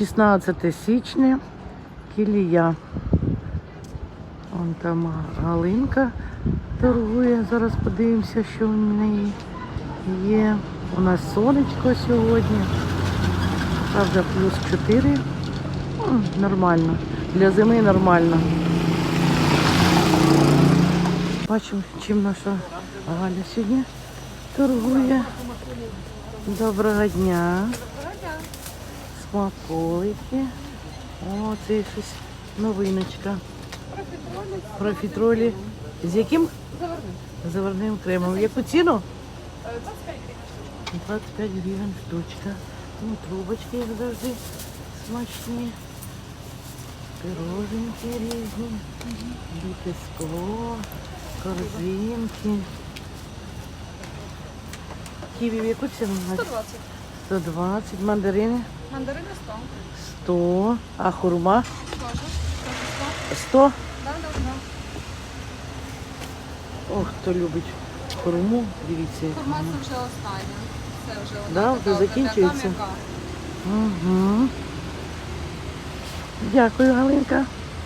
16 січня, Кілія. Вон там Галинка торгує. Зараз подивимося, що в неї є. У нас сонечко сьогодні. Правда, плюс 4. Нормально. Для зими нормально. Бачимо, чим наша Галя сьогодні торгує. Доброго дня. Смаколики. О, це щось новиночка. Профітролі. З яким? Заверни. Заварним кремом. Яку ціну? 25 гривень. 25 гривень штучка. Ну, трубочки як завжди смачні. Пироженки різні. Біте скло, корзинки. Ківі в яку ціну? 120. 120. Мандарини Мандарини 100. 100. А хурма? Тоже. Тоже 100. 100. Да, да, да. Ох, хто любить хурму, дивіться. Хурма це вже остання. Це вже вона Да, така вже закінчується? Угу. Дякую, Галинка.